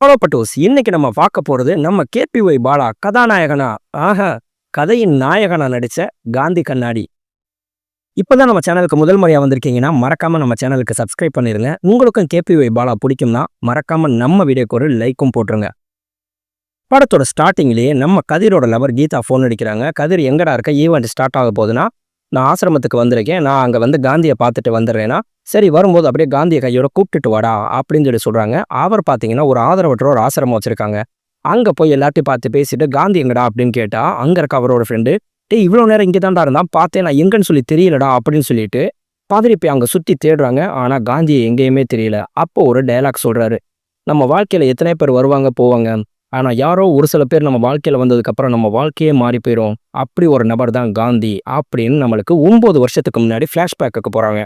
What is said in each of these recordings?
Hello பட்டோஸ் இன்னைக்கு நம்ம பார்க்க போகிறது நம்ம கேபிஒய் பாலா கதாநாயகனா ஆக கதையின் நாயகனா நடித்த காந்தி கண்ணாடி. இப்போதான் நம்ம சேனலுக்கு முதல் முறையாக வந்திருக்கீங்கன்னா மறக்காமல் நம்ம சேனலுக்கு சப்ஸ்கிரைப் பண்ணிருங்க. உங்களுக்கும் கேபிஒய் பாலா பிடிக்கும்னா மறக்காமல் நம்ம வீடியோக்கு ஒரு லைக்கும் போட்டுருங்க. படத்தோட ஸ்டார்டிங்லேயே நம்ம கதிரோட லவர் கீதா ஃபோன் அடிக்கிறாங்க. கதிர் எங்கடா இருக்க? ஈவெண்ட் ஸ்டார்ட் ஆக போகுதுன்னா நான் ஆசிரமத்துக்கு வந்திருக்கேன். நான் அங்கே வந்து காந்தியை பார்த்துட்டு வந்துடுறேன்னா சரி வரும்போது அப்படியே காந்தியை கையோட கூப்பிட்டுட்டு வாடா அப்படின்னு சொல்லி சொல்கிறாங்க அவர் பார்த்தீங்கன்னா ஒரு ஆதரவற்ற ஒரு ஆசிரமம் வச்சுருக்காங்க. அங்கே போய் எல்லாத்தையும் பார்த்து பேசிட்டு காந்தி எங்கடா? அப்படின்னு கேட்டால் அங்கே இருக்க அவரோட ஃப்ரெண்டு டே இவ்வளோ நேரம் இங்கே தான்டா இருந்தான் பார்த்தேன் நான் எங்கன்னு சொல்லி தெரியலடா அப்படின்னு சொல்லிட்டு பாதிரி போய் அங்கே சுற்றி தேடுறாங்க. ஆனால் காந்தியை எங்கேயுமே தெரியல. அப்போ ஒரு டைலாக் சொல்கிறாரு நம்ம வாழ்க்கையில் எத்தனை பேர் வருவாங்க போவாங்க? ஆனால் யாரோ ஒரு சில பேர் நம்ம வாழ்க்கையில் வந்ததுக்கப்புறம் நம்ம வாழ்க்கையே மாறி போயிடும் அப்படி ஒரு நபர் தான் காந்தி அப்படின்னு நம்மளுக்கு ஒம்பது வருஷத்துக்கு முன்னாடி ஃப்ளாஷ்பேக்கு போகிறாங்க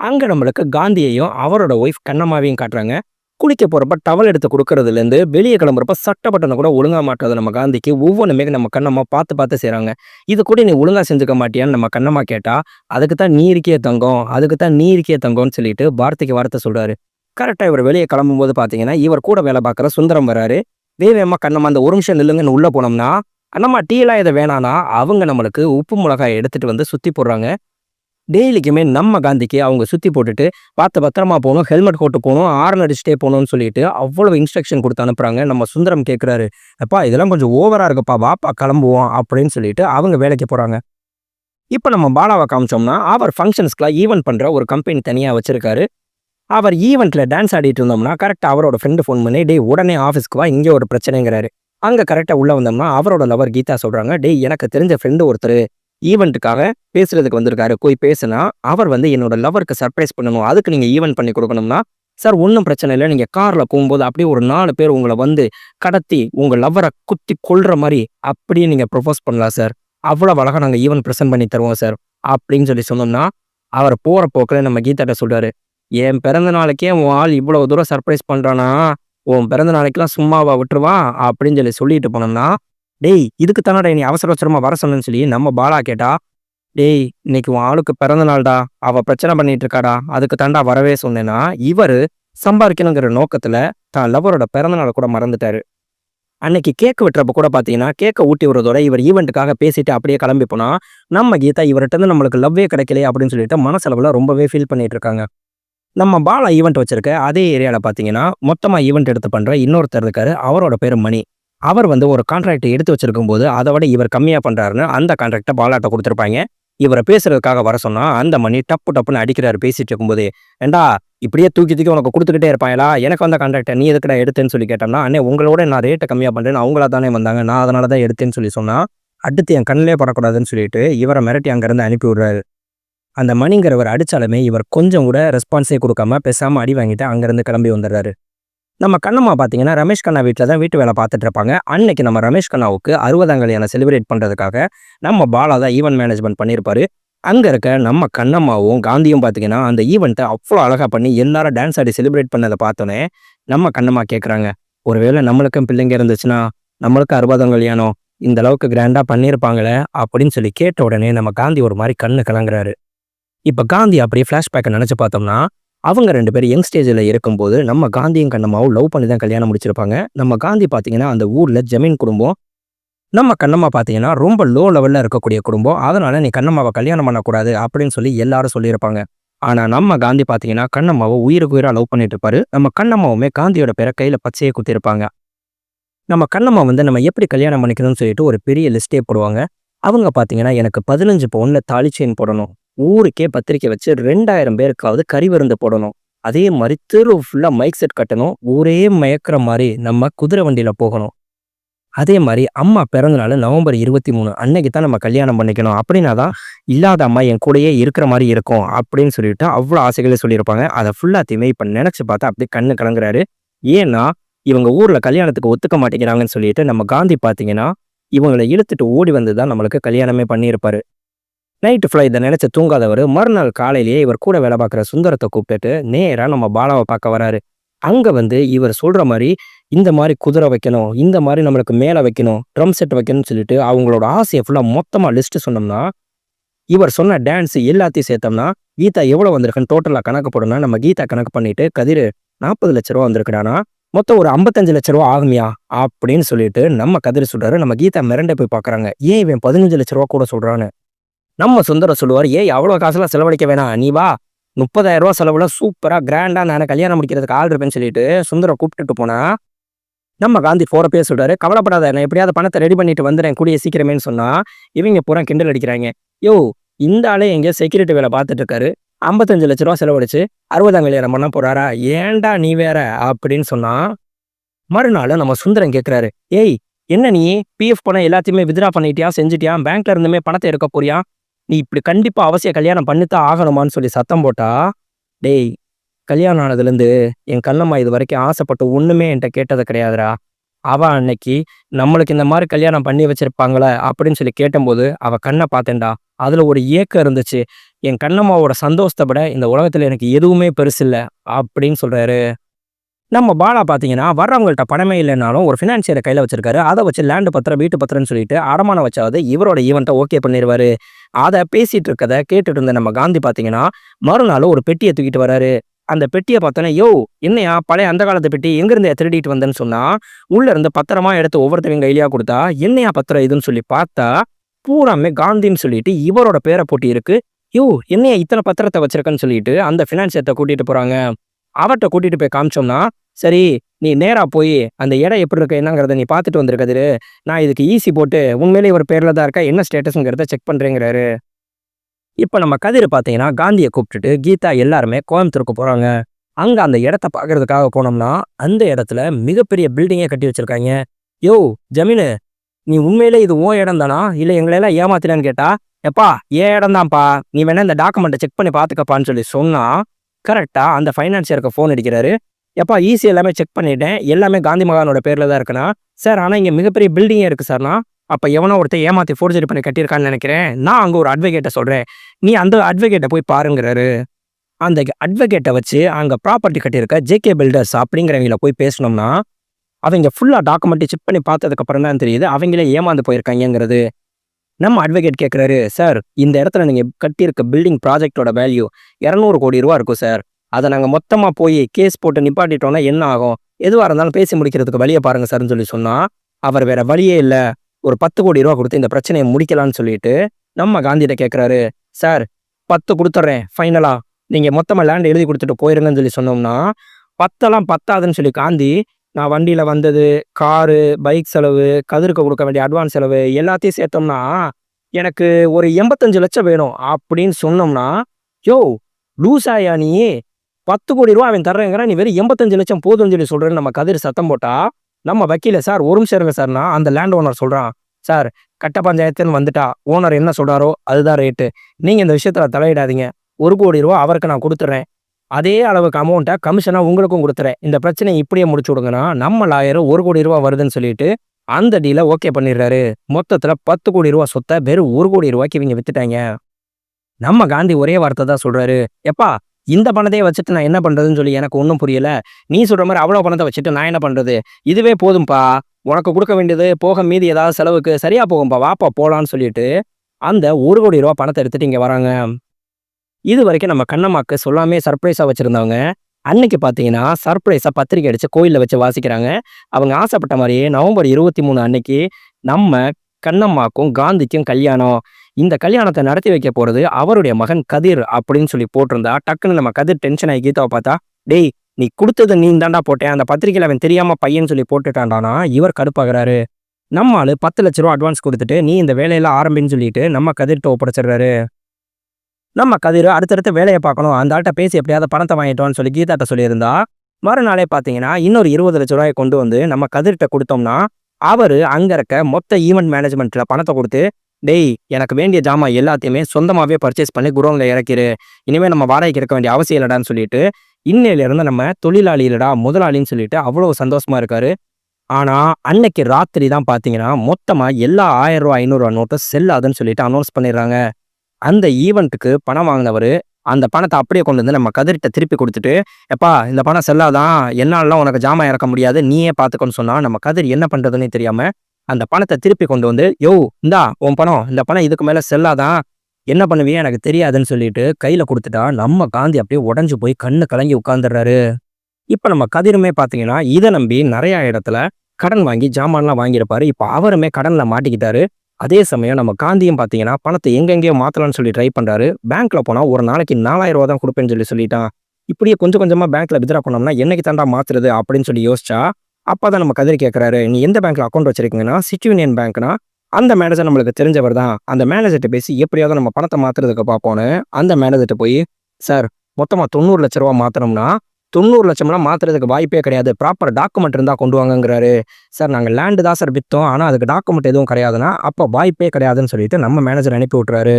அங்கே நம்மளுக்கு காந்தியையும் அவரோட ஒய்ஃப் கண்ணம்மாவையும் காட்டுறாங்க. குளிக்க போகிறப்ப டவல் எடுத்து கொடுக்கறதுலேருந்து வெளியே கிளம்புறப்ப சட்ட பட்டனை கூட ஒழுங்காக மாட்டாது நம்ம காந்திக்கு ஒவ்வொன்றுமே நம்ம கண்ணம்மா பார்த்து பார்த்து செய்கிறாங்க இது கூட நீ ஒழுங்காக செஞ்சுக்க மாட்டியான்னு நம்ம கண்ணம்மா கேட்டால் அதுக்கு தான் நீ இருக்கிய தங்கம் அதுக்கு தான் நீ தங்கம்னு சொல்லிட்டு வார்த்தைக்கு வார்த்தை சொல்கிறாரு கரெக்டாக இவர் வெளியே கிளம்பும்போது பார்த்தீங்கன்னா இவர் கூட வேலை பார்க்குற சுந்தரம் வராரு. வேவேமா கண்ணம்மா அந்த ஒரு நிமிஷம் நில்லுங்கன்னு உள்ளே போனோம்னா அண்ணம்மா டீலாம் இதை வேணான்னா அவங்க நம்மளுக்கு உப்பு மிளகாய் எடுத்துகிட்டு வந்து சுற்றி போடுறாங்க. டெய்லிக்குமே நம்ம காந்திக்கு அவங்க சுற்றி போட்டுட்டு பார்த்து பத்திரமா போகணும் ஹெல்மெட் போட்டு போகணும் ஆரன் அடிச்சுட்டே போகணும்னு சொல்லிட்டு அவ்வளோ இன்ஸ்ட்ரக்ஷன் கொடுத்து அனுப்புகிறாங்க நம்ம சுந்தரம் கேட்குறாரு அப்பா இதெல்லாம் கொஞ்சம் ஓவராக இருக்குப்பா வாப்பா கிளம்புவோம் அப்படின்னு சொல்லிட்டு அவங்க வேலைக்கு போகிறாங்க இப்போ நம்ம பாலாவை காமிச்சோம்னா அவர் ஃபங்க்ஷன்ஸ்க்குலாம் ஈவெண்ட் பண்ணுற ஒரு கம்பெனி தனியாக வச்சுருக்காரு. அவர் ஈவெண்ட்டில் டான்ஸ் ஆடிட்டு இருந்தோம்னா கரெக்டாக அவரோட ஃப்ரெண்டு ஃபோன் பண்ணி டே உடனே ஆஃபீஸ்க்கு வா இங்கே ஒரு பிரச்சனைங்கிறாரு. அங்கே கரெக்டாக உள்ளே வந்தோம்னா அவரோட லவர் கீதா சொல்கிறாங்க டேய் எனக்கு தெரிஞ்ச ஃப்ரெண்டு ஒருத்தர் ஈவெண்ட்டுக்காக பேசுறதுக்கு வந்திருக்காரு போய் பேசுனா அவர் வந்து என்னோட லவருக்கு சர்ப்ரைஸ் பண்ணணும். அதுக்கு நீங்கள் ஈவெண்ட் பண்ணி கொடுக்கணும்னா சார் ஒன்றும் பிரச்சனை இல்லை. நீங்கள் காரில் போகும்போது அப்படியே ஒரு நாலு பேர் உங்களை வந்து கடத்தி உங்கள் லவ்வரை குத்தி கொள்ற மாதிரி அப்படியே நீங்கள் ப்ரொபோஸ் பண்ணலாம் சார். அவ்வளோ அழகாக நாங்கள் ஈவெண்ட் ப்ரெசென்ட் பண்ணி தருவோம் சார். அப்படின்னு சொல்லி சொன்னோம்னா அவர் போகிற போக்கில் நம்ம கீதாட்ட சொல்கிறாரு என் பிறந்த நாளைக்கே உன் ஆள் இவ்வளவு தூரம் சர்ப்ரைஸ் பண்ணுறானா உன் பிறந்த நாளைக்கெல்லாம் சும்மாவா விட்டுருவான் அப்படின்னு சொல்லி சொல்லிட்டு போனோம்னா டேய் இதுக்கு தானடா நீ அவசர அவசரமா வர சொன்னேன்னு சொல்லி நம்ம பாலா கேட்டா டேய் இன்னைக்கு உன் ஆளுக்கு பிறந்த நாள்டா. அவ பிரச்சனை பண்ணிட்டு இருக்காடா. அதுக்கு தாண்டா வரவே சொன்னேன்னா இவர் சம்பாதிக்கணுங்கிற நோக்கத்துல தான் லவரோட பிறந்த நாளை கூட மறந்துட்டாரு. அன்னைக்கு கேக் வெட்டுறப்ப கூட பார்த்தீங்கன்னா கேக்கை ஊட்டி விடுறதோட இவர் ஈவெண்ட்டுக்காக பேசிட்டு அப்படியே கிளம்பி போனா நம்ம கீதா இவர்கிட்ட இருந்து நம்மளுக்கு லவ்வே கிடைக்கலையே அப்படின்னு சொல்லிட்டு மனசளவில் ரொம்பவே ஃபீல் பண்ணிட்டு இருக்காங்க. நம்ம பாலா ஈவெண்ட் வச்சிருக்க அதே ஏரியாவில் பார்த்தீங்கன்னா மொத்தமாக ஈவெண்ட் எடுத்து பண்ணுற இன்னொருத்தர் இருக்காரு. அவரோட பேர் மணி. அவர் வந்து ஒரு கான்ட்ராக்ட் எடுத்து வச்சிருக்கும் போது அதை விட இவர் கம்மியாக பண்ணுறாருன்னு அந்த கான்ட்ராக்டை பாலாட்ட கொடுத்துருப்பாங்க. இவரை பேசுறதுக்காக வர சொன்னா அந்த மணி டப்பு டப்புன்னு அடிக்கிறாரு பேசிட்டு இருக்கும்போது. ஏண்டா இப்படியே தூக்கி தூக்கி உனக்கு கொடுத்துக்கிட்டே இருப்பாங்களா? எனக்கு வந்த கான்ட்ராக்டை நீ எதுக்குடா எடுத்தேன்னு சொல்லி கேட்டோம்னா அண்ணே உங்களோட நான் ரேட்டை கம்மியாக பண்ணுறேன்னு அவங்களா தானே வந்தாங்க. நான் அதனால தான் எடுத்தேன்னு சொல்லி சொன்னால் அடுத்து என் கண்ணிலே படக்கூடாதுன்னு சொல்லிட்டு இவரை மிரட்டி அங்கேருந்து அனுப்பி விடுறாரு. அந்த மணிங்கிறவர் அடித்தாலுமே இவர் கொஞ்சம் கூட ரெஸ்பான்ஸே கொடுக்காம பேசாமல் அடி வாங்கிட்டு அங்கேருந்து கிளம்பி வந்துடுறாரு. நம்ம கண்ணம்மா பார்த்தீங்கன்னா ரமேஷ் கண்ணா வீட்டில் தான் வீட்டு வேலை பார்த்துட்டு இருப்பாங்க. அன்னைக்கு நம்ம ரமேஷ் கண்ணாவுக்கு அறுபதாம் கல்யாணம் செலிப்ரேட் பண்ணுறதுக்காக நம்ம பாலா தான் ஈவெண்ட் மேனேஜ்மெண்ட் பண்ணியிருப்பாரு அங்கே இருக்க நம்ம கண்ணம்மாவும் காந்தியும் பார்த்தீங்கன்னா அந்த ஈவெண்ட்டை அவ்வளோ அழகாக பண்ணி எல்லாரும் டான்ஸ் ஆடி செலிப்ரேட் பண்ணதை பார்த்தோன்னே நம்ம கண்ணம்மா கேட்குறாங்க ஒருவேளை நம்மளுக்கும் பிள்ளைங்க இருந்துச்சுன்னா நம்மளுக்கு அறுபதாம் கல்யாணம் இந்த அளவுக்கு கிராண்டாக பண்ணியிருப்பாங்களே அப்படின்னு சொல்லி கேட்ட உடனே நம்ம காந்தி ஒரு மாதிரி கண்ணு கலங்குறாரு. இப்போ காந்தி அப்படியே ஃப்ளாஷ்பேக்கை நினச்சி பார்த்தோம்னா அவங்க ரெண்டு பேரும் யங் ஸ்டேஜில் இருக்கும்போது நம்ம காந்தியும் கண்ணம்மாவும் லவ் பண்ணி தான் கல்யாணம் முடிச்சிருப்பாங்க. நம்ம காந்தி பார்த்தீங்கன்னா அந்த ஊரில் ஜமீன் குடும்பம் நம்ம கண்ணம்மா பார்த்தீங்கன்னா ரொம்ப லோ லெவலில் இருக்கக்கூடிய குடும்பம். அதனால் நீ கண்ணம்மாவை கல்யாணம் பண்ணக்கூடாது அப்படின்னு சொல்லி எல்லாரும் சொல்லியிருப்பாங்க. ஆனால் நம்ம காந்தி பார்த்தீங்கன்னா கண்ணம்மாவை உயிருக்கு உயிராக லவ் பண்ணிட்டு இருப்பாரு. நம்ம கண்ணம்மாவுமே காந்தியோட பேரை கையில் பச்சையை குத்திருப்பாங்க. நம்ம கண்ணம்மா வந்து நம்ம எப்படி கல்யாணம் பண்ணிக்கணும்னு சொல்லிட்டு ஒரு பெரிய லிஸ்ட்டே போடுவாங்க. அவங்க பார்த்தீங்கன்னா எனக்கு பதினஞ்சு பவுனில் தாலி செயின் போடணும். ஊருக்கே பத்திரிக்கை வச்சு ரெண்டாயிரம் பேருக்காவது கறி விருந்து போடணும். அதே மாதிரி தெரு ஃபுல்லாக மைக் செட் கட்டணும். ஊரே மயக்கிற மாதிரி நம்ம குதிரை வண்டியில் போகணும். அதே மாதிரி அம்மா பிறந்தநாள் நவம்பர் இருபத்தி மூணு. அன்னைக்கு தான் நம்ம கல்யாணம் பண்ணிக்கணும். அப்படின்னா தான் இல்லாத அம்மா என் கூடயே இருக்கிற மாதிரி இருக்கும் அப்படின்னு சொல்லிட்டு அவ்வளோ ஆசைகளே சொல்லியிருப்பாங்க. அதை ஃபுல்லாத்தையுமே இப்போ நினச்சி பார்த்தா அப்படியே கண்ணு கலங்குறாரு. ஏன்னா இவங்க ஊரில் கல்யாணத்துக்கு ஒத்துக்க மாட்டேங்கிறாங்கன்னு சொல்லிட்டு நம்ம காந்தி பார்த்தீங்கன்னா இவங்களை இழுத்துட்டு ஓடி வந்து தான் நம்மளுக்கு கல்யாணமே பண்ணியிருப்பாரு. நைட்டு ஃபுல்லாக இதை நினச்சி தூங்காதவர். மறுநாள் காலையிலேயே இவர் கூட வேலை பார்க்குற சுந்தரத்தை கூப்பிட்டுட்டு நேராக நம்ம பாலாவை பார்க்க வராரு. அங்கே வந்து இவர் சொல்கிற மாதிரி இந்த மாதிரி குதிரை வைக்கணும் இந்த மாதிரி நம்மளுக்கு மேலே வைக்கணும் ட்ரம் செட் வைக்கணும்னு சொல்லிட்டு அவங்களோட ஆசையை ஃபுல்லாக மொத்தமாக லிஸ்ட்டு சொன்னோம்னா இவர் சொன்ன டான்ஸ் எல்லாத்தையும் சேர்த்தோம்னா கீதா எவ்வளோ வந்திருக்குன்னு டோட்டலாக கணக்கு போடணும்னா நம்ம கீதா கணக்கு பண்ணிட்டு கதிர் நாற்பது லட்ச ரூபா வந்திருக்குடானா மொத்தம் ஒரு ஐம்பத்தஞ்சு லட்ச ரூபா ஆகுமியா அப்படின்னு சொல்லிட்டு நம்ம கதிர் சொல்றாரு. நம்ம கீதா மிரண்ட போய் பார்க்குறாங்க. ஏன் இவன் பதினஞ்சு லட்ச ரூபா கூட சொல்கிறான்னு நம்ம சுந்தரம் சொல்லுவார் ஏய் அவ்வளோ காசுலாம் செலவழிக்க வேணாம். நீ வா. முப்பதாயிரம் ரூபா செலவில் சூப்பராக கிராண்டாக நான் கல்யாணம் முடிக்கிறதுக்கு ஆள் இருப்பேன்னு சொல்லிட்டு சுந்தரம் கூப்பிட்டுட்டு போனால் நம்ம காந்தி போகிற பேர் சொல்கிறார் கவலைப்படாத நான் எப்படியாவது பணத்தை ரெடி பண்ணிட்டு வந்துடுறேன் கூடிய சீக்கிரமேன்னு சொன்னால் இவங்க பூரா கிண்டல் அடிக்கிறாங்க. யோ இந்த ஆளே எங்கேயோ செக்யூரிட்டி வேலை பார்த்துட்டு இருக்காரு. ஐம்பத்தஞ்சு லட்ச ரூபா செலவழிச்சு அறுபதாம் கல்யாணம் பண்ண போகிறாரா ஏன்டா நீ வேற? அப்படின்னு சொன்னால் மறுநாள் நம்ம சுந்தரம் கேட்குறாரு ஏய் என்ன நீ? பிஎஃப் பணம் எல்லாத்தையுமே வித்ரா பண்ணிட்டியா? செஞ்சுட்டியா? பேங்க்ல இருந்துமே பணத்தை எடுக்க போறியா? நீ இப்படி கண்டிப்பாக அவசிய கல்யாணம் பண்ணித்தான் ஆகணுமான்னு சொல்லி சத்தம் போட்டா டேய் கல்யாணம் ஆனதுலேருந்து என் கண்ணம்மா இது வரைக்கும் ஆசைப்பட்டு ஒன்றுமே என்கிட்ட கேட்டது கிடையாதுடா. அவள் அன்னைக்கு நம்மளுக்கு இந்த மாதிரி கல்யாணம் பண்ணி வச்சிருப்பாங்களே அப்படின்னு சொல்லி கேட்டபோது அவள் கண்ணை பார்த்தேன்டா. அதில் ஒரு ஏக்கம் இருந்துச்சு. என் கண்ணம்மாவோட சந்தோஷத்தை விட இந்த உலகத்தில் எனக்கு எதுவுமே பெருசில்ல அப்படின்னு சொல்கிறாரு நம்ம பாலா பார்த்தீங்கன்னா வர்றவங்கள்ட்ட பணமே இல்லைனாலும் ஒரு ஃபினான்சியரை கையில் வச்சிருக்காரு. அதை வச்சு லேண்டு பத்திரம் வீட்டு பத்திரம்னு சொல்லிட்டு அடமான வச்சாவது இவரோட ஈவெண்ட்டை ஓகே பண்ணிடுவாரு அதை பேசிட்டு இருக்கதை கேட்டுட்டு இருந்த நம்ம காந்தி பார்த்தீங்கன்னா மறுநாள் ஒரு பெட்டியை தூக்கிட்டு வராரு. அந்த பெட்டியை பார்த்தோன்னே யோ என்னையா பழைய அந்த காலத்து பெட்டி எங்கேருந்து திருடிட்டு வந்தேன்னு சொன்னால் உள்ளே இருந்து பத்திரமா எடுத்து ஒவ்வொருத்தவங்க கையிலையாக கொடுத்தா என்னையா பத்திரம் இதுன்னு சொல்லி பார்த்தா பூராமே காந்தின்னு சொல்லிட்டு இவரோட பேரை போட்டி இருக்கு யோ என்னையா இத்தனை பத்திரத்தை வச்சிருக்கேன்னு சொல்லிட்டு அந்த ஃபினான்சியத்தை கூட்டிகிட்டு போகிறாங்க அவர்கிட்ட கூட்டிட்டு போய் காமிச்சோம்னா சரி நீ நேரா போய் அந்த இடம் எப்படி இருக்கு என்னங்கிறத நீ பார்த்துட்டு வந்திருக்கது நான் இதுக்கு ஈஸி போட்டு உண்மையிலே ஒரு பேர்ல தான் இருக்கா என்ன ஸ்டேட்டஸுங்கிறத செக் பண்றேங்கிறாரு. இப்போ நம்ம கதிர் பார்த்தீங்கன்னா காந்தியை கூப்பிட்டுட்டு கீதா எல்லாருமே கோயம்புத்தூருக்கு போறாங்க. அங்க அந்த இடத்த பார்க்கறதுக்காக போனோம்னா அந்த இடத்துல மிகப்பெரிய பில்டிங்கே கட்டி வச்சிருக்காங்க. யோ ஜமீனு நீ உண்மையிலே இது ஓ இடம் தானா? இல்லை எங்களெல்லாம் ஏமாத்தினான்னு கேட்டா எப்பா ஏன் இடம் தான்ப்பா. நீ வேணா இந்த டாக்குமெண்ட்டை செக் பண்ணி பார்த்துக்கப்பான்னு சொல்லி சொன்னா கரெக்டாக அந்த ஃபைனான்சியருக்கு ஃபோன் அடிக்கிறாரு. எப்பா ஈஸி எல்லாமே செக் பண்ணிட்டேன். எல்லாமே காந்தி மகானோட பேரில் தான் இருக்குண்ணா. சார் ஆனால் இங்கே மிகப்பெரிய பில்டிங்கே இருக்குது சார்னா அப்போ எவனோ ஒருத்தர் ஏமாற்றி ஃபோர்ஜரி பண்ணி கட்டியிருக்கான்னு நினைக்கிறேன். நான் அங்கே ஒரு அட்வொகேட்டை சொல்கிறேன் நீ அந்த அட்வொகேட்டை போய் பாருங்கிறாரு. அந்த அட்வொகேட்டை வச்சு அங்கே ப்ராப்பர்ட்டி கட்டியிருக்க ஜேகே பில்டர்ஸ் அப்படிங்கிறவங்கள போய் பேசினோம்னா அவங்க ஃபுல்லாக டாக்குமெண்ட்டை செக் பண்ணி பார்த்ததுக்கப்புறம் தான் தெரியுது. அவங்களே ஏமாந்து போயிருக்காங்கங்கிறது. நம்ம அட்வொகேட் கேட்குறாரு சார் இந்த இடத்துல நீங்கள் கட்டியிருக்க பில்டிங் ப்ராஜெக்டோட வேல்யூ இரநூறு கோடி ரூபா இருக்கும் சார் அதை நாங்கள் மொத்தமாக போய் கேஸ் போட்டு நிப்பாட்டிட்டோன்னா என்ன ஆகும்? எதுவாக இருந்தாலும் பேசி முடிக்கிறதுக்கு வழியை பாருங்கள் சார்னு சொல்லி சொன்னால் அவர் வேற வழியே இல்லை. ஒரு பத்து கோடி ரூபா கொடுத்து இந்த பிரச்சனையை முடிக்கலான்னு சொல்லிட்டு நம்ம காந்திகிட்ட கேட்குறாரு சார் பத்து கொடுத்துட்றேன் ஃபைனலாக நீங்கள் மொத்தமாக லேண்ட் எழுதி கொடுத்துட்டு போயிருங்கன்னு சொல்லி சொன்னோம்னா பத்தெல்லாம் பத்தாதுன்னு சொல்லி காந்தி நான் வண்டியில் வந்தது காரு பைக் செலவு கதிர்க்க கொடுக்க வேண்டிய அட்வான்ஸ் செலவு எல்லாத்தையும் சேர்த்தோம்னா எனக்கு ஒரு எண்பத்தஞ்சு லட்சம் வேணும் அப்படின்னு சொன்னோம்னா யோ லூசாயா நீ? பத்து கோடி ரூபா அவன் தர்றேங்கிறான் நீ வெறும் எண்பத்தஞ்சு லட்சம் போதும்னு சொல்லி சொல்கிறேன்னு நம்ம கதிர் சத்தம் போட்டால் நம்ம வக்கீல சார் ஒரு நிமிஷம் இருங்க சார்னா அந்த லேண்ட் ஓனர் சொல்கிறான் சார் கட்ட பஞ்சாயத்துன்னு வந்துட்டா ஓனர் என்ன சொல்கிறாரோ அதுதான் ரேட்டு நீங்கள் இந்த விஷயத்தில் தலையிடாதீங்க. ஒரு கோடி ரூபா அவருக்கு நான் கொடுத்துட்றேன். அதே அளவுக்கு அமௌண்ட்டை கமிஷனாக உங்களுக்கும் கொடுத்துறேன். இந்த பிரச்சனையை இப்படியே முடிச்சு விடுங்கன்னா நம்ம லாயர் ஒரு கோடி ரூபா வருதுன்னு சொல்லிட்டு அந்த டீலை ஓகே பண்ணிடுறாரு. மொத்தத்தில் பத்து கோடி ரூபா சொத்தை வெறும் ஒரு கோடி ரூபாய்க்கு இவங்க வித்துட்டாங்க. நம்ம காந்தி ஒரே வார்த்தை தான் சொல்கிறாரு எப்பா இந்த பணத்தையே வச்சுட்டு நான் என்ன பண்ணுறதுன்னு சொல்லி எனக்கு ஒன்றும் புரியல. நீ சொல்கிற மாதிரி அவ்வளோ பணத்தை வச்சுட்டு நான் என்ன பண்ணுறது இதுவே போதும்ப்பா உனக்கு கொடுக்க வேண்டியது போக மீதி ஏதாவது செலவுக்கு சரியாக போகும்பா. வாப்பா போகலான்னு சொல்லிட்டு அந்த ஒரு கோடி ரூபா பணத்தை எடுத்துகிட்டு இங்கே வராங்க. இது வரைக்கும் நம்ம கண்ணம்மாக்கு சொல்லாமே சர்ப்ரைஸாக வச்சுருந்தவங்க அன்னைக்கு பார்த்தீங்கன்னா சர்ப்ரைஸாக பத்திரிக்கை அடித்து கோயிலில் வச்சு வாசிக்கிறாங்க. அவங்க ஆசைப்பட்ட மாதிரியே நவம்பர் இருபத்தி மூணு அன்னைக்கு நம்ம கண்ணம்மாக்கும் காந்திக்கும் கல்யாணம். இந்த கல்யாணத்தை நடத்தி வைக்க போகிறது அவருடைய மகன் கதிர் அப்படின்னு சொல்லி போட்டிருந்தா டக்குன்னு நம்ம கதிர் டென்ஷன் ஆகி கீதாவை பார்த்தா டேய் நீ கொடுத்தது நீ தாண்டா போட்டேன். அந்த பத்திரிக்கையில் அவன் தெரியாமல் பையன் சொல்லி போட்டுட்டான்டானா? இவர் கடுப்பாகிறாரு. நம்ம ஆள் பத்து லட்ச ரூபா அட்வான்ஸ் கொடுத்துட்டு நீ இந்த வேலையெல்லாம் ஆரம்பின்னு சொல்லிட்டு நம்ம கதிர்கிட்ட ஒப்படைச்சிடுறாரு. நம்ம கதிர் அடுத்தடுத்து வேலையை பார்க்கணும். அந்த ஆள்கிட்ட பேசி எப்படியாவது பணத்தை வாங்கிட்டோம்னு சொல்லி கீதாட்ட சொல்லியிருந்தா மறுநாளே பார்த்தீங்கன்னா இன்னொரு இருபது லட்ச ரூபாயை கொண்டு வந்து நம்ம கதிர்கிட்ட கொடுத்தோம்னா அவர் அங்கே இருக்க மொத்த ஈவெண்ட் மேனேஜ்மெண்ட்டில் பணத்தை கொடுத்து டேய் எனக்கு வேண்டிய ஜாமான் எல்லாத்தையுமே சொந்தமாகவே பர்ச்சேஸ் பண்ணி குடோனில் இறக்கிரு. இனிமேல் நம்ம வாடகைக்கு இருக்க வேண்டிய அவசியம் இல்லடான்னு சொல்லிட்டு இன்னையிலேருந்து நம்ம தொழிலாளி இல்லடா முதலாளின்னு சொல்லிட்டு அவ்வளோ சந்தோஷமாக இருக்காரு. ஆனால் அன்னைக்கு ராத்திரி தான் பார்த்தீங்கன்னா மொத்தமாக எல்லா ஆயிரம் ரூபா ஐநூறுரூவா நோட்டை செல்லாதுன்னு சொல்லிட்டு அனௌன்ஸ் பண்ணிடுறாங்க. அந்த ஈவெண்ட்டுக்கு பணம் வாங்கினவர் அந்த பணத்தை அப்படியே கொண்டு வந்து நம்ம கதிர்கிட்ட திருப்பி கொடுத்துட்டு எப்பா இந்த பணம் செல்லாதான் என்னாலலாம் உனக்கு ஜாமான் இறக்க முடியாது. நீயே பார்த்துக்கோன்னு சொன்னால் நம்ம கதிர் என்ன பண்ணுறதுனே தெரியாமல் அந்த பணத்தை திருப்பி கொண்டு வந்து யோ இந்தா உன் பணம் இந்த பணம் இதுக்கு மேலே செல்லாதான் என்ன பண்ணுவியே? எனக்கு தெரியாதுன்னு சொல்லிட்டு கையில் கொடுத்துட்டா நம்ம காந்தி அப்படியே உடஞ்சு போய் கண்ணு கலங்கி உட்காந்துடுறாரு இப்போ நம்ம கதிருமே பார்த்தீங்கன்னா இதை நம்பி நிறையா இடத்துல கடன் வாங்கி ஜாமான்லாம் வாங்கியிருப்பாரு. இப்போ அவருமே கடனில் மாட்டிக்கிட்டாரு. அதே சமயம் நம்ம காந்தியும் பார்த்தீங்கன்னா பணத்தை எங்கெங்கேயோ மாற்றலாம்னு சொல்லி ட்ரை பண்ணுறாரு பேங்க்கில் போனால் ஒரு நாளைக்கு நாலாயிரம் ரூபா தான் கொடுப்பேன்னு சொல்லி சொல்லிட்டான் இப்படியே கொஞ்சம் கொஞ்சமாக பேங்க்கில் வித்ரா பண்ணோம்னா என்னைக்கு தாண்டா மாத்துறது அப்படின்னு சொல்லி யோசிச்சா அப்போ தான் நம்ம கதிரி கேட்குறாரு நீ எந்த பேங்க்கில் அக்கௌண்ட் வச்சிருக்கீங்கன்னா சிட்டி யூனியன் பேங்க்னா அந்த மேனேஜர் நம்மளுக்கு தெரிஞ்சவர் தான். அந்த மேனேஜர்கிட்ட பேசி எப்படியாவது நம்ம பணத்தை மாத்துறதுக்கு பார்ப்போன்னு அந்த மேனேஜர்கிட்ட போய் சார் மொத்தமாக தொண்ணூறு லட்ச ரூபா மாற்றணும்னா தொண்ணூறு லட்சம்லாம் மாத்துறதுக்கு வாய்ப்பே கிடையாது. ப்ராப்பர் டாக்குமெண்ட் இருந்தால் கொண்டு வாங்கங்கிறாரு. சார் நாங்கள் லேண்டு தான் சார் விற்றோம் ஆனால் அதுக்கு டாக்குமெண்ட் எதுவும் கிடையாதுன்னா அப்போ வாய்ப்பே கிடையாதுன்னு சொல்லிட்டு நம்ம மேனேஜர் அனுப்பி விட்றாரு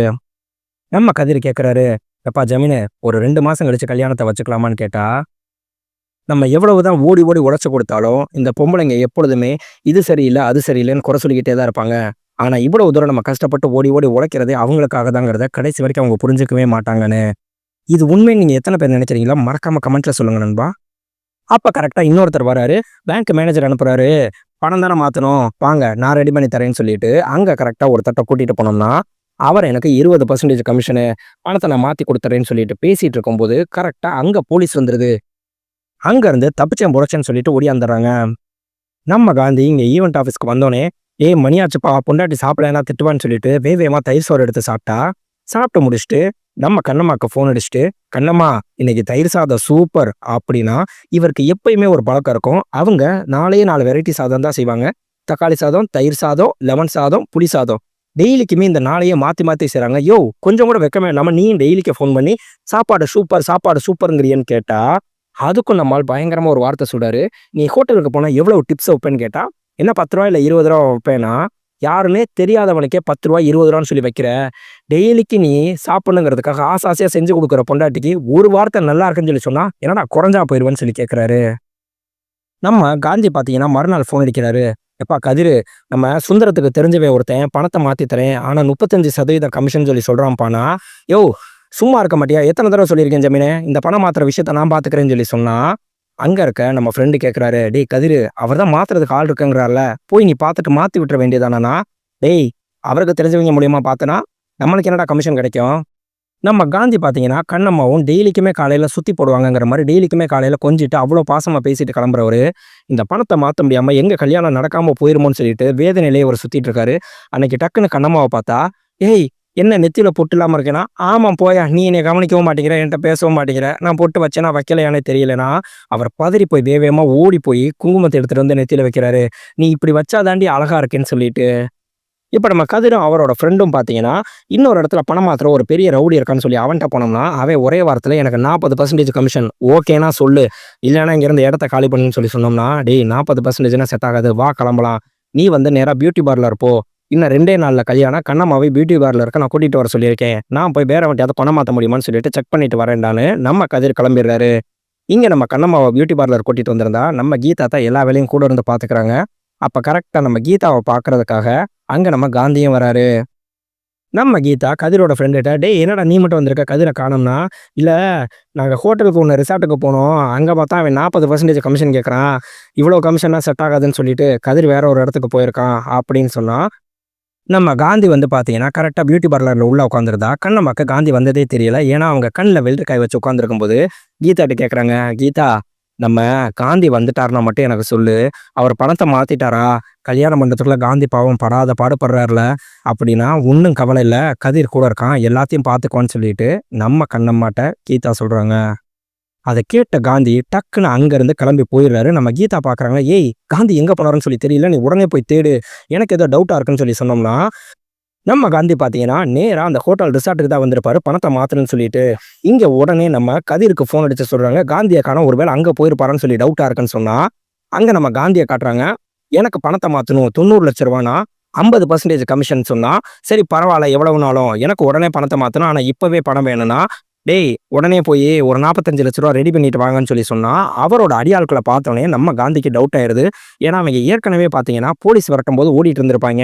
நம்ம கதிர் கேட்குறாரு எப்பா ஜமீனு ஒரு ரெண்டு மாதம் கழிச்சு கல்யாணத்தை வச்சுக்கலாமான்னு கேட்டா நம்ம எவ்வளவு தான் ஓடி ஓடி உழைச்சி கொடுத்தாலும் இந்த பொம்பளைங்க எப்பொழுதுமே இது சரியில்லை அது சரியில்லைன்னு குறை சொல்லிக்கிட்டே தான் இருப்பாங்க. ஆனால் இவ்வளோ தூரம் நம்ம கஷ்டப்பட்டு ஓடி ஓடி உழைக்கிறதே அவங்களுக்காக தாங்கிறத கடைசி வரைக்கும் அவங்க புரிஞ்சுக்கவே மாட்டாங்கன்னு இது உண்மை நீங்கள் எத்தனை பேர் நினைக்கிறீங்களா மறக்காம கமெண்ட்ல சொல்லுங்க நண்பா. அப்போ கரெக்டாக இன்னொருத்தர் வராரு. பேங்க் மேனேஜர் அனுப்புறாரு. பணம் தானே மாற்றணும் வாங்க நான் ரெடி பண்ணி தரேன்னு சொல்லிட்டு அங்கே கரெக்டாக ஒரு தட்டை கூட்டிகிட்டு போனோம்னா அவர் எனக்கு இருபது பர்சன்டேஜ் கமிஷனு பணத்தை நான் மாற்றி கொடுத்துறேன்னு சொல்லிட்டு பேசிகிட்டு இருக்கும்போது கரெக்டாக அங்கே போலீஸ் வந்துடுது அங்கேருந்து தப்பிச்சேன் புரட்சேன்னு சொல்லிட்டு ஓடியாந்துடுறாங்க. நம்ம காந்தி இங்கே ஈவெண்ட் ஆஃபீஸ்க்கு வந்தோடனே ஏய் மணியாச்சுப்பா பொண்டாட்டி சாப்பிடலாம் திட்டுவான்னு சொல்லிட்டு வேவேமா தயிர் சோறு எடுத்து சாப்பிட்டா? சாப்பிட்டு முடிச்சுட்டு நம்ம கண்ணம்மாக்கு ஃபோன் அடிச்சுட்டு கண்ணம்மா இன்னைக்கு தயிர் சாதம் சூப்பர் அப்படின்னா இவருக்கு எப்பயுமே ஒரு பழக்கம் இருக்கும். அவங்க நாலே நாலு வெரைட்டி சாதம் தான் செய்வாங்க. தக்காளி சாதம் தயிர் சாதம் லெமன் சாதம் புளி சாதம். டெய்லிக்குமே இந்த நாளையே மாற்றி மாற்றி செய்கிறாங்க யோ கொஞ்சம் கூட வெக்கமே இல்லாமல் நீயும் டெய்லிக்கு ஃபோன் பண்ணி சாப்பாடு சூப்பர் சாப்பாடு சூப்பருங்கிறியன்னு கேட்டால் அதுக்கும் நம்மால் பயங்கரமாக ஒரு வார்த்தை சொல்கிறாரு நீ ஹோட்டலுக்கு போனால் எவ்வளோ டிப்ஸ் வைப்பேன்னு கேட்டால் என்ன பத்து ரூபா இல்லை இருபது ரூபா வைப்பேன்னா யாருன்னே தெரியாதவனுக்கே பத்து ரூபா இருபது ரூபான்னு சொல்லி வைக்கிற டெய்லிக்கு நீ சாப்பிடணுங்கிறதுக்காக ஆசை ஆசையாக செஞ்சு கொடுக்குற பொண்டாட்டிக்கு ஒரு வார்த்தை நல்லா இருக்குன்னு சொல்லி சொன்னா என்னடா குறைஞ்சா போயிடுவேன்னு சொல்லி கேட்குறாரு நம்ம காந்தி பார்த்தீங்கன்னா மறுநாள் ஃபோன் அடிக்கிறாரு. எப்பா கதிரு நம்ம சுந்தரத்துக்கு தெரிஞ்சவே ஒருத்தன் பணத்தை மாற்றி தரேன் ஆனால் முப்பத்தஞ்சு சதவீதம் கமிஷன் சொல்லி சொல்கிறான்ப்பானா யோ சும்மா இருக்க மாட்டியா? எத்தனை தடவை சொல்லியிருக்கேன் ஜமீனே இந்த பணம் மாத்திர விஷயத்த நான் பார்த்துக்கிறேன்னு சொல்லி சொன்னால் அங்கே இருக்க நம்ம ஃப்ரெண்டு கேட்குறாரு டேய் கதிரு அவர் தான் மாற்றுறதுக்கு ஆள் இருக்குங்கிறார்ல போய் நீ பார்த்துட்டு மாற்றி விட்டுற வேண்டியதானா டேய் அவருக்கு தெரிஞ்சவங்க மூலியமாக பார்த்தனா நம்மளுக்கு என்னடா கமிஷன் கிடைக்கும்? நம்ம காந்தி பார்த்தீங்கன்னா கண்ணம்மாவும் டெய்லிக்குமே காலையில் சுற்றி போடுவாங்கங்கிற மாதிரி டெய்லிக்குமே காலையில் கொஞ்சிட்டு அவ்வளோ பாசமாக பேசிட்டு கிளம்புறவர். இந்த பணத்தை மாற்ற முடியாமல் எங்கள் கல்யாணம் நடக்காமல் போயிருமோன்னு சொல்லிட்டு வேதனையிலேயே அவர் சுற்றிட்டு இருக்காரு. அன்னைக்கு டக்குன்னு கண்ணம்மாவை பார்த்தா ஏய் என்ன நெத்தியில் பொட்டு இல்லாமல் இருக்கேனா? ஆமாம் போயா நீ என்னை கவனிக்கவும் மாட்டேங்கிற என்கிட்ட பேசவும் மாட்டேங்கிற. நான் பொட்டு வச்சேனா வைக்கலையானே தெரியலனா அவர் பதறி போய் வேவேமாக ஓடி போய் குங்குமத்தை எடுத்துகிட்டு வந்து நெத்தியில் வைக்கிறாரு. நீ இப்படி வச்சாதாண்டி அழகாக இருக்கேன்னு சொல்லிட்டு. இப்போ நம்ம கதிரும் அவரோட ஃப்ரெண்டும் பார்த்தீங்கன்னா இன்னொரு இடத்துல பணம் மாத்திரம் ஒரு பெரிய ரவுடி இருக்கான்னு சொல்லி அவன்கிட்ட போனோம்னா அவன் ஒரே வாரத்தில் எனக்கு நாற்பது பர்சன்டேஜ் கமிஷன் ஓகேனா சொல்லு. இல்லைன்னா இங்கேருந்து இடத்த காலி பண்ணுன்னு சொல்லி சொன்னோம்னா டேய் நாற்பது பர்சன்டேஜ்னா செட் ஆகாது. வா கிளம்பலாம். நீ வந்து நேராக பியூட்டி பார்லர் போ. இன்னும் ரெண்டே நாளில் கல்யாணம். கண்ணம்மாவை பியூட்டி பார்லர் இருக்க நான் கூட்டிகிட்டு வர சொல்லியிருக்கேன். நான் போய் வேற வண்டியாவது பணம் மாற்ற முடியுமான்னு சொல்லிட்டு செக் பண்ணிட்டு வரேன்டான்னு நம்ம கதிர் கிளம்பிடுறாரு. இங்கே நம்ம கண்ணம்மாவை பியூட்டி பார்லர் கூட்டிகிட்டு வந்திருந்தா நம்ம கீதா தான் எல்லா வேலையும் கூட இருந்து பார்த்துக்கிறாங்க அப்போ கரெக்டாக நம்ம கீதாவை பார்க்கறதுக்காக அங்கே நம்ம காந்தியும் வராரு. நம்ம கீதா கதிரோட ஃப்ரெண்டுகிட்ட டேய் என்னடா நீ மட்டும் வந்திருக்க? கதிரை காணோம்னா? இல்லை நாங்கள் ஹோட்டலுக்கு ஒன்று ரிசார்ட்டுக்கு போனோம். அங்கே பார்த்தா அவன் நாற்பது பர்சன்டேஜ் கமிஷன் கேட்குறான் இவ்வளோ கமிஷன்னா செட் ஆகாதுன்னு சொல்லிட்டு கதிர் வேற ஒரு இடத்துக்கு போயிருக்கான் அப்படின்னு சொன்னால் நம்ம காந்தி வந்து பார்த்தீங்கன்னா கரெக்டாக பியூட்டி பார்லரில் உள்ளே உட்காந்துருந்தா கண்ணம்மாக்கு காந்தி வந்ததே தெரியல. ஏன்னா அவங்க கண்ணில் வெள்ளரிக்காய் வச்சு உட்காந்துருக்கும்போது கீதாட்ட கேட்குறாங்க கீதா நம்ம காந்தி வந்துட்டாருன்னா மட்டும் எனக்கு சொல்லு. அவர் பணத்தை மாற்றிட்டாரா கல்யாணம் பண்ணுறதுக்குள்ள காந்தி பாவம் படாத பாடுபடுறாருல. அப்படின்னா ஒன்றும் கவலை இல்லை. கதிர் கூட இருக்கான். எல்லாத்தையும் பார்த்துக்கோன்னு சொல்லிட்டு நம்ம கண்ணம்மாட்ட கீதா சொல்கிறாங்க அதை கேட்ட காந்தி டக்குன்னு அங்கேருந்து கிளம்பி போயிடுறாரு. நம்ம கீதா பார்க்குறாங்க ஏய் காந்தி எங்கே போனாருன்னு சொல்லி தெரியல நீ உடனே போய் தேடு. எனக்கு ஏதோ டவுட்டாக இருக்குன்னு சொல்லி சொன்னோம்னா நம்ம காந்தி பார்த்தீங்கன்னா நேராக அந்த ஹோட்டல் ரிசார்ட்டுக்கு தான் வந்திருப்பாரு பணத்தை மாற்றணும்னு சொல்லிட்டு. இங்கே உடனே நம்ம கதிருக்கு ஃபோன் அடிச்சு சொல்கிறாங்க காந்தியை காணோம் ஒருவேளை அங்கே போயிருப்பாருன்னு சொல்லி டவுட்டாக இருக்குன்னு சொன்னால் அங்கே நம்ம காந்தியை காட்டுறாங்க. எனக்கு பணத்தை மாற்றணும் தொண்ணூறு லட்ச ரூபானா ஐம்பது பர்சன்டேஜ் கமிஷன் சொன்னால் சரி பரவாயில்ல எவ்வளவு நாளும் எனக்கு உடனே பணத்தை மாற்றணும் ஆனால் இப்போவே பணம் வேணும்னா டேய் உடனே போய் ஒரு நாற்பத்தஞ்சு லட்ச ரூபா ரெடி பண்ணிட்டு வாங்கன்னு சொல்லி சொன்னால் அவரோட அடியாட்களை பார்த்தோன்னே நம்ம காந்திக்கு டவுட் ஆயிடுது ஏன்னா அவங்க ஏற்கனவே பார்த்தீங்கன்னா போலீஸ் விரட்டும் போது ஓடிட்டு இருந்திருப்பாங்க.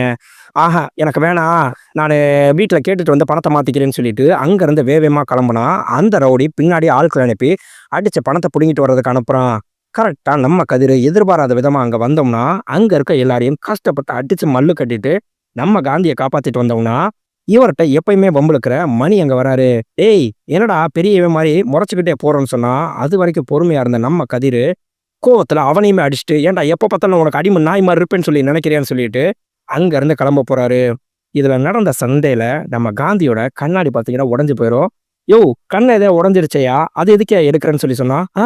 ஆஹா எனக்கு வேணாம் நான் வீட்டில் கேட்டுட்டு வந்து பணத்தை மாற்றிக்கிறேன்னு சொல்லிட்டு அங்கேருந்து வேகமாக கிளம்புனா அந்த ரவுடி பின்னாடி ஆட்களை அனுப்பி அடித்த பணத்தை பிடுங்கிட்டு வர்றதுக்கு அனுப்புகிறான் கரெக்டாக நம்ம கதிர் எதிர்பாராத விதமாக அங்கே வந்தோம்னா அங்கே இருக்க எல்லாரையும் கஷ்டப்பட்டு அடித்து மல்லு கட்டிட்டு நம்ம காந்தியை காப்பாற்றிட்டு வந்தோம்னா இவர்கிட்ட எப்பயுமே வம்பிழுக்கிற மணி அங்க வராரு? ஏய் என்னடா பெரிய இவன் மாதிரி முறைச்சுக்கிட்டே போறோம்னு சொன்னா அது வரைக்கும் பொறுமையா இருந்த நம்ம கதிர் கோவத்துல அவனையுமே அடிச்சுட்டு ஏன்டா எப்ப பார்த்தாலும் உனக்கு அடிமை நாய் மாதிரி இருப்பேன்னு சொல்லி நினைக்கிறேன்னு சொல்லிட்டு அங்க இருந்து கிளம்ப போறாரு. இதுல நடந்த சண்டையில் நம்ம காந்தியோட கண்ணாடி பார்த்தீங்கன்னா உடஞ்சு போயிடும் யோ கண்ணை எதோ உடஞ்சிருச்சையா? அது எதுக்கே எடுக்கிறேன்னு சொல்லி சொன்னா ஆ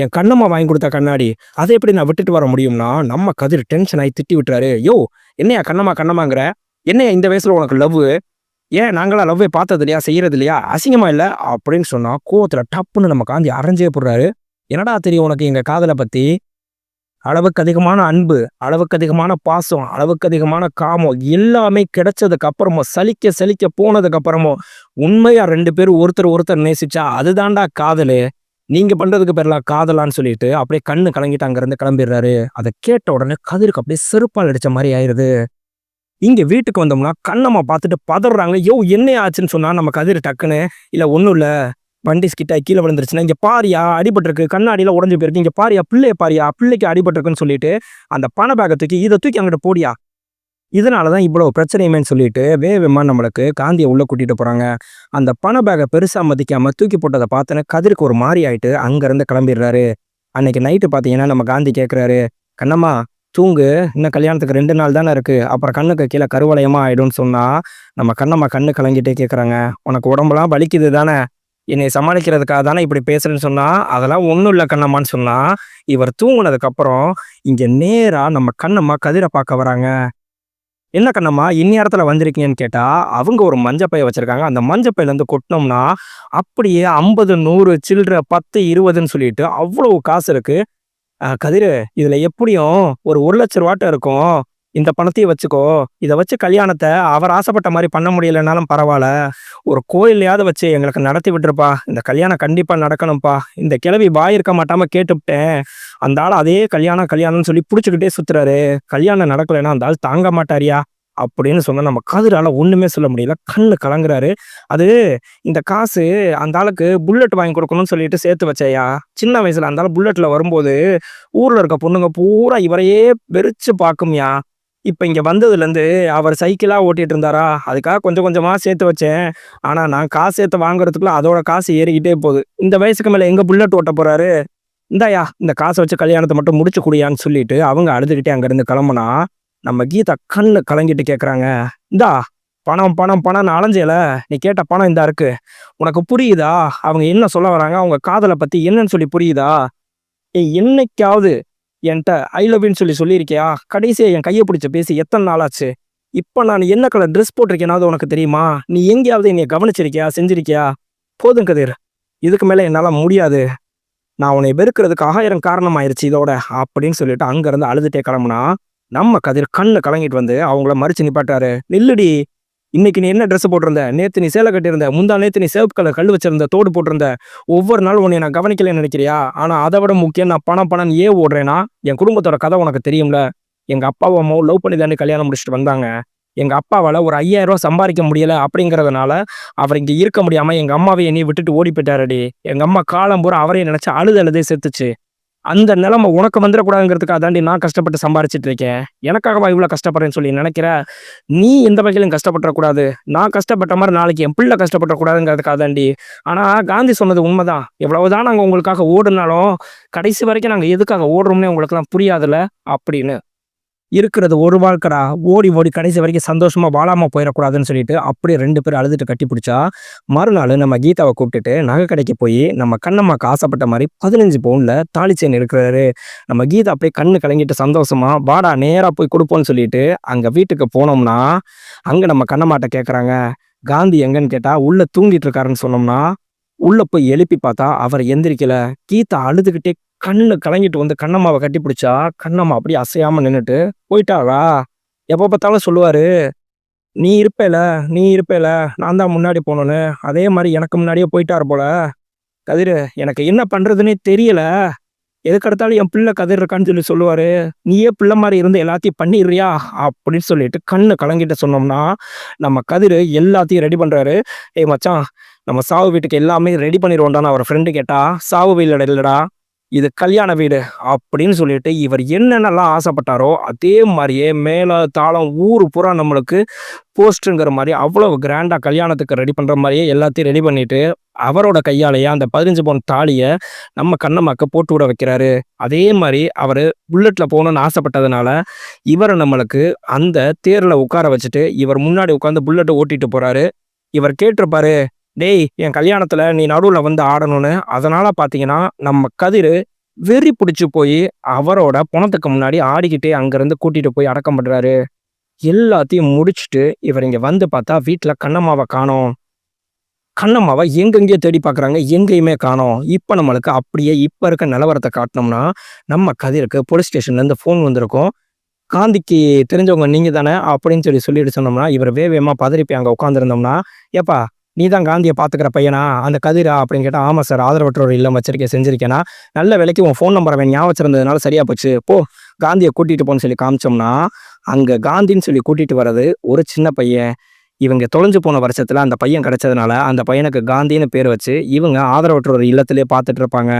என் கண்ணம்மா வாங்கி கொடுத்த கண்ணாடி. அதை எப்படி நான் விட்டுட்டு வர முடியும்னா நம்ம கதிர் டென்ஷன் ஆகி திட்டி விட்டுறாரு. யோ என்னையா கண்ணம்மா கண்ணம்மாங்கிற? என்னையா இந்த வயசுல உனக்கு லவ் ஏன் நாங்களாம் லவ்வே பார்த்தது இல்லையா செய்கிறது இல்லையா அசிங்கமாக இல்லை? அப்படின்னு சொன்னால் கோவத்தில் டப்புன்னு நம்ம காந்தி அரைஞ்சே போடுறாரு. என்னடா தெரியும் உனக்கு எங்கள் காதலை பற்றி அளவுக்கு அதிகமான அன்பு அளவுக்கு அதிகமான பாசம் அளவுக்கு அதிகமான காமம் எல்லாமே கிடைச்சதுக்கு அப்புறமும் சலிக்க சலிக்க போனதுக்கு அப்புறமும் உண்மையா ரெண்டு பேரும் ஒருத்தர் ஒருத்தர் நேசிச்சா அதுதான்டா காதலு. நீங்க பண்றதுக்கு பேர்லாம் காதலான்னு சொல்லிட்டு அப்படியே கண்ணு கலங்கிட்டு அங்கேருந்து கிளம்பிடுறாரு. அதை கேட்ட உடனே கதிருக்கு அப்படியே செருப்பால் அடிச்ச மாதிரி ஆயிடுது இங்கே வீட்டுக்கு வந்தோம்னா கண்ணம்மா பார்த்துட்டு பதறாங்க யோ என்ன ஆச்சுன்னு சொன்னால் நம்ம கதிர் டக்குன்னு இல்லை ஒன்றும் இல்லை. வண்டி ஸ்கிட்டா கீழே விழுந்துருச்சுன்னா இங்கே பாரியா அடிபட்டிருக்கு. கண்ணாடியில் உடஞ்சி போயிருக்கு. இங்கே பாரியா பிள்ளைய பாரியா பிள்ளைக்கு அடிபட்டிருக்குன்னு சொல்லிட்டு அந்த பண பேக்கை தூக்கி இதை தூக்கி அங்கிட்ட போடியா? இதனால தான் இவ்வளோ பிரச்சனையுமேன்னு சொல்லிட்டு வேகமா நம்மளுக்கு காந்தியை உள்ளே கூட்டிகிட்டு போகிறாங்க அந்த பண பேக்கை பெருசாக மதிக்காமல் தூக்கி போட்டதை பார்த்தோன்னே கதிருக்கு ஒரு மாதிரி ஆகிட்டு அங்கேருந்து கிளம்பிடுறாரு. அன்னைக்கு நைட்டு பார்த்தீங்கன்னா நம்ம காந்தி கேட்குறாரு கண்ணம்மா தூங்கு இன்னும் கல்யாணத்துக்கு ரெண்டு நாள் தானே இருக்குது அப்புறம் கண்ணுக்கு கீழே கருவளையமாக ஆயிடும்னு சொன்னால் நம்ம கண்ணம்மா கண்ணு கலங்கிட்டே கேட்குறாங்க உனக்கு உடம்புலாம் வலிக்குது தானே? என்னை சமாளிக்கிறதுக்காக தானே இப்படி பேசுகிறேன்னு சொன்னால் அதெல்லாம் ஒன்றும் இல்லை கண்ணம்மான்னு சொன்னால் இவர் தூங்கினதுக்கப்புறம் இங்கே நேராக நம்ம கண்ணம்மா கதிரை பார்க்க வராங்க. என்ன கண்ணம்மா இந்நேரத்தில் வந்திருக்கீங்கன்னு கேட்டால் அவங்க ஒரு மஞ்சப்பையை வச்சுருக்காங்க. அந்த மஞ்சப்பையிலேருந்து கொட்டினோம்னா அப்படியே ஐம்பது நூறு சில்லற பத்து இருபதுன்னு சொல்லிட்டு அவ்வளோ காசு இருக்குது கதிரு இதுல எப்படியும் ஒரு ஒரு லட்ச ரூபாட்ட இருக்கும். இந்த பணத்தையும் வச்சுக்கோ. இதை வச்சு கல்யாணத்தை அவர் ஆசைப்பட்ட மாதிரி பண்ண முடியலனாலும் பரவாயில்ல. ஒரு கோயிலையாவது வச்சு எங்களுக்கு நடத்தி விட்டுருப்பா. இந்த கல்யாணம் கண்டிப்பாக நடக்கணும்ப்பா. இந்த கிழவி பாய் இருக்க மாட்டாமல் கேட்டுவிட்டேன். அந்த ஆள் அதே கல்யாணம் கல்யாணம்னு சொல்லி பிடிச்சிக்கிட்டே சுற்றுறாரு கல்யாணம் நடக்கலைன்னா அந்த ஆள் தாங்க மாட்டாரியா? அப்படின்னு சொன்னால் நம்ம கதிரால் ஒன்றுமே சொல்ல முடியல. கண்ணு கலங்குறாரு. அது இந்த காசு அந்த ஆளுக்கு புல்லட் வாங்கி கொடுக்கணும்னு சொல்லிட்டு சேர்த்து வச்சேயா சின்ன வயசில் அந்த ஆள் புல்லட்டில் வரும்போது ஊரில் இருக்க பொண்ணுங்க பூரா இவரையே வெறிச்சு பார்க்கும்யா இப்போ இங்கே வந்ததுலேருந்து அவர் சைக்கிளாக ஓட்டிகிட்டு இருந்தாரா? அதுக்காக கொஞ்சம் கொஞ்சமாக சேர்த்து வச்சேன். ஆனால் நான் காசு சேர்த்து வாங்குறதுக்குள்ள அதோட காசு ஏறிக்கிட்டே போகுது. இந்த வயசுக்கு மேலே எங்கே புல்லட் ஓட்ட போகிறாரு இந்தாயா இந்த காசை வச்சு கல்யாணத்தை மட்டும் முடிச்சு குடியான்னு சொல்லிட்டு அவங்க அழுதுகிட்டே அங்கேருந்து கிளம்புனா நம்ம கீதா கண்ணு கலங்கிட்டு கேட்குறாங்க இந்தா பணம் பணம் பணம்னு அலைஞ்சல நீ கேட்ட பணம் இந்தா இருக்கு. உனக்கு புரியுதா? அவங்க என்ன சொல்ல வராங்க? அவங்க காதலை பத்தி என்னன்னு சொல்லி புரியுதா? ஏய் என்னைக்காவது என்கிட்ட ஐ லவ்னு சொல்லி சொல்லியிருக்கியா? கடைசியா என் கையை பிடிச்ச பேசி எத்தனை நாள் ஆச்சு இப்போ நான் என்ன கலர் ட்ரெஸ் போட்டிருக்கேனாவது உனக்கு தெரியுமா? நீ எங்கேயாவது என்னைய கவனிச்சிருக்கியா? செஞ்சிருக்கியா? போதும் கதிர். இதுக்கு மேல என்னால முடியாது. நான் உன்னை வெறுக்கிறதுக்கு ஆயிரம் காரணம் ஆயிருச்சு இதோட அப்படின்னு சொல்லிட்டு அங்கிருந்து அழுதுட்டே கிளம்புனா நம்ம கதிர் கண்ணு கலங்கிட்டு வந்து அவங்கள மறிச்சு நிப்பாட்டாரு. நில்லுடி இன்னைக்கு நீ என்ன ட்ரெஸ் போட்டிருந்த? நேத்து நீ சேலை கட்டியிருந்த. முந்தா நேத்து நீ சேவப்பு கலர் கல் வச்சிருந்த தோடு போட்டிருந்த. ஒவ்வொரு நாளும் உன்னை நான் கவனிக்கலன்னு நினைக்கிறியா? ஆனால் அதை விட முக்கியம் நான் பணம் பணம் ஏன் ஓடுறேன்னா என் குடும்பத்தோட கதை உனக்கு தெரியும்ல. எங்கள் அப்பாவும் அம்மாவும் லவ் பண்ணி தானே கல்யாணம் முடிச்சுட்டு வந்தாங்க. எங்கள் அப்பாவால் ஒரு ஐயாயிரம் ரூபா சம்பாதிக்க முடியல அப்படிங்கிறதுனால அவர் இங்கே இருக்க முடியாமல் எங்கள் அம்மாவை என்னையை விட்டுட்டு ஓடி போயிட்டாரடி. எங்கள் அம்மா காலம் பூரா அவரையும் நினச்சி அழுது அழுதே செத்துச்சு. அந்த நிலைமை உனக்கு வந்துடக்கூடாதுங்கிறதுக்காக தாண்டி நான் கஷ்டப்பட்டு சம்பாரிச்சிட்டு இருக்கேன் எனக்காகவா இவ்வளோ கஷ்டப்படுறேன்னு சொல்லி நினைக்கிற? நீ எந்த வகையிலும் கஷ்டப்பட்டுறக்கூடாது. நான் கஷ்டப்பட்ட மாதிரி நாளைக்கு என் பிள்ளை கஷ்டப்பட்டுறக்கூடாதுங்கிறதுக்காக தாண்டி. ஆனால் காந்தி சொன்னது உண்மைதான். எவ்வளவுதான் நாங்கள் உங்களுக்காக ஓடுனாலும் கடைசி வரைக்கும் நாங்கள் எதுக்காக ஓடுறோம்னே உங்களுக்குலாம் புரியாதுல்ல? அப்படின்னு. இருக்கிறது ஒரு வாழ்க்கடா. ஓடி ஓடி கடைசி வரைக்கும் சந்தோஷமா வாழாம போயிடக்கூடாதுன்னு சொல்லிட்டு அப்படியே ரெண்டு பேரும் அழுதுட்டு கட்டி பிடிச்சா மறுநாள் நம்ம கீதாவை கூப்பிட்டுட்டு நகை கடைக்கு போய் நம்ம கண்ணம்மாக்கு ஆசைப்பட்ட மாதிரி பதினஞ்சு பவுன்ல தாலி செயின் இருக்கிறாரு நம்ம கீதா அப்படியே கண்ணு கலங்கிட்டு சந்தோஷமா வாடா நேரா போய் கொடுப்போம்னு சொல்லிட்டு அங்க வீட்டுக்கு போனோம்னா அங்க நம்ம கண்ணம்மாட்ட கேட்குறாங்க காந்தி எங்கன்னு கேட்டா உள்ள தூங்கிட்டு இருக்காருன்னு சொன்னோம்னா உள்ள போய் எழுப்பி பார்த்தா அவர் எந்திரிக்கல. கீதா அழுதுகிட்டே கண்ணு கலங்கிட்டு வந்து கண்ணம்மாவை கட்டி பிடிச்சா கண்ணம்மா அப்படியே அசையாம நின்றுட்டு போயிட்டாளா? எப்போ பார்த்தாலும் சொல்லுவாரு நீ இருப்பேல நீ இருப்பேல நான் தான் முன்னாடி போனோன்னு அதே மாதிரி எனக்கு முன்னாடியே போயிட்டார் போல. கதிர் எனக்கு என்ன பண்ணுறதுனே தெரியல. எதுக்கடுத்தாலும் என் பிள்ளை கதிர் இருக்கான்னு சொல்லி சொல்லுவார். நீயே பிள்ளை மாதிரி இருந்து எல்லாத்தையும் பண்ணிடுறியா? அப்படின்னு சொல்லிட்டு கண்ணு கலங்கிட்டு சொன்னோம்னா நம்ம கதிர் எல்லாத்தையும் ரெடி பண்ணுறாரு ஏய் மச்சான் நம்ம சாவு வீட்டுக்கு எல்லாமே ரெடி பண்ணிடுவோம்டான்னு அவர் ஃப்ரெண்டு கேட்டா சாவு வீடு இல்லைடா இது கல்யாண வீடு அப்படின்னு சொல்லிட்டு இவர் என்னென்னலாம் ஆசைப்பட்டாரோ அதே மாதிரியே மேலே தாளம் ஊர் பூரா நம்மளுக்கு போஸ்ட்டுங்கிற மாதிரி அவ்வளோ கிராண்டாக கல்யாணத்துக்கு ரெடி பண்ணுற மாதிரியே எல்லாத்தையும் ரெடி பண்ணிவிட்டு அவரோட கையாலேயே அந்த பதினஞ்சு பவுன் தாலியை நம்ம கண்ணம்மாக்க போட்டு விட வைக்கிறாரு. அதே மாதிரி அவர் புல்லட்டில் போகணும்னு ஆசைப்பட்டதுனால இவரை நம்மளுக்கு அந்த தேரில் உட்கார வச்சுட்டு இவர் முன்னாடி உட்காந்து புல்லட்டை ஓட்டிகிட்டு போகிறாரு இவர் கேட்டிருப்பாரு டேய் என் கல்யாணத்தில் நீ நடுவில் வந்து ஆடணும்னு அதனால் பார்த்தீங்கன்னா நம்ம கதிர் வெறி பிடிச்சி போய் அவரோட பணத்துக்கு முன்னாடி ஆடிக்கிட்டே அங்கேருந்து கூட்டிகிட்டு போய் அடக்கம் பண்ணுறாரு எல்லாத்தையும் முடிச்சுட்டு இவர் இங்கே வந்து பார்த்தா வீட்டில் கண்ணம்மாவை காணோம். கண்ணம்மாவை எங்கெங்கேயோ தேடி பார்க்குறாங்க எங்கேயுமே காணோம். இப்போ நம்மளுக்கு அப்படியே இப்போ இருக்க நிலவரத்தை காட்டினோம்னா நம்ம கதிருக்கு போலீஸ் ஸ்டேஷன்லேருந்து ஃபோன் வந்திருக்கும். காந்திக்கு தெரிஞ்சவங்க நீங்கள் தானே அப்படின்னு சொல்லி சொல்லிட்டு சொன்னோம்னா இவர் வேவேமா பதறிப்பி அங்கே உட்காந்துருந்தோம்னா ஏப்பா நீ தான் காந்தியை பார்த்துக்கிற பையனா? அந்த கதிரா? அப்படின்னு கேட்டால் ஆமாம் சார் ஆதரவற்றோர் இல்லம் வச்சிருக்கேன் செஞ்சிருக்கேனா? நல்ல விலைக்கு உன் ஃபோன் நம்பரை அவன் ஞாபகம் வச்சிருந்ததுனால சரியா போச்சு. போ காந்தியை கூட்டிகிட்டு போன்னு சொல்லி காமிச்சோம்னா அங்கே காந்தின்னு சொல்லி கூட்டிகிட்டு வர்றது ஒரு சின்ன பையன். இவங்க தொலைஞ்சு போன வருஷத்தில் அந்த பையன் கிடச்சதுனால அந்த பையனுக்கு காந்தின்னு பேர் வச்சு இவங்க ஆதரவற்றோர் இல்லத்திலே பார்த்துட்டு இருப்பாங்க.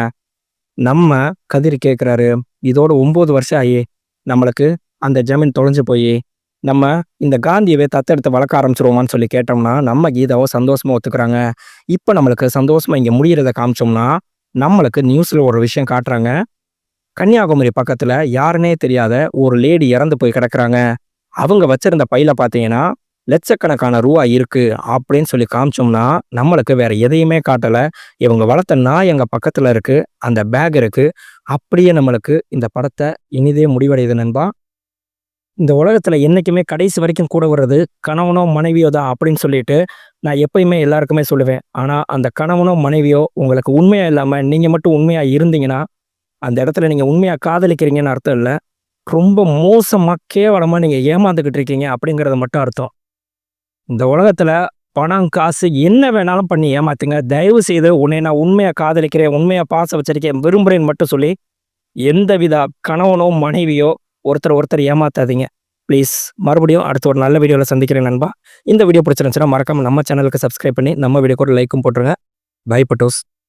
நம்ம கதிர் கேட்குறாரு இதோட ஒம்பது வருஷம் ஆகி நம்மளுக்கு அந்த ஜமீன் தொலைஞ்சு போய் நம்ம இந்த காந்தியவே தத்தெடுத்து வளர்க்க ஆரம்பிச்சிருவோமான்னு சொல்லி கேட்டோம்னா நம்ம கீதாவை சந்தோஷமா ஒத்துக்கிறாங்க. இப்போ நம்மளுக்கு சந்தோஷமா இங்கே முடிகிறத காமிச்சோம்னா நம்மளுக்கு நியூஸில் ஒரு விஷயம் காட்டுறாங்க. கன்னியாகுமரி பக்கத்தில் யாருன்னே தெரியாத ஒரு லேடி இறந்து போய் கிடக்குறாங்க. அவங்க வச்சிருந்த பையில பார்த்தீங்கன்னா லட்சக்கணக்கான ரூபா இருக்கு அப்படின்னு சொல்லி காமிச்சோம்னா நம்மளுக்கு வேற எதையுமே காட்டலை. இவங்க வளர்த்த நாய் எங்கள் பக்கத்தில் இருக்கு அந்த பேக் இருக்கு. அப்படியே நம்மளுக்கு இந்த படத்தை இனிதே முடிவடையுது நண்பா. இந்த உலகத்தில் என்றைக்குமே கடைசி வரைக்கும் கூட வர்றது கணவனோ மனைவியோ தான் அப்படின்னு சொல்லிட்டு நான் எப்பயுமே எல்லாருக்குமே சொல்லுவேன். ஆனால் அந்த கணவனோ மனைவியோ உங்களுக்கு உண்மையாக இல்லாமல் நீங்கள் மட்டும் உண்மையாக இருந்தீங்கன்னா அந்த இடத்துல நீங்கள் உண்மையாக காதலிக்கிறீங்கன்னு அர்த்தம் இல்லை. ரொம்ப மோசமாக கேவலமாக நீங்கள் ஏமாந்துக்கிட்டு இருக்கீங்க அப்படிங்கிறத மட்டும் அர்த்தம். இந்த உலகத்தில் பணம் காசு என்ன வேணாலும் பண்ணி ஏமாத்துங்க. தயவு செய்து உன்னை நான் உண்மையாக காதலிக்கிறேன் உண்மையாக பாச வச்சிருக்கேன் விரும்புகிறேன்னு மட்டும் சொல்லி எந்தவித கணவனோ மனைவியோ ஒருத்தர் ஒருத்தர் ஏமாத்தாதீங்க. ப்ளீஸ் மறுபடியும் அடுத்த ஒரு நல்ல வீடியோவில் சந்திக்கிறேன் நண்பா. இந்த வீடியோ பிடிச்சிருந்துச்சுன்னா மறக்காமல் நம்ம சேனலுக்கு சப்ஸ்கிரைப் பண்ணி நம்ம வீடியோ கூட லைக்கும் போட்டுருங்க. பை பட்டோஸ்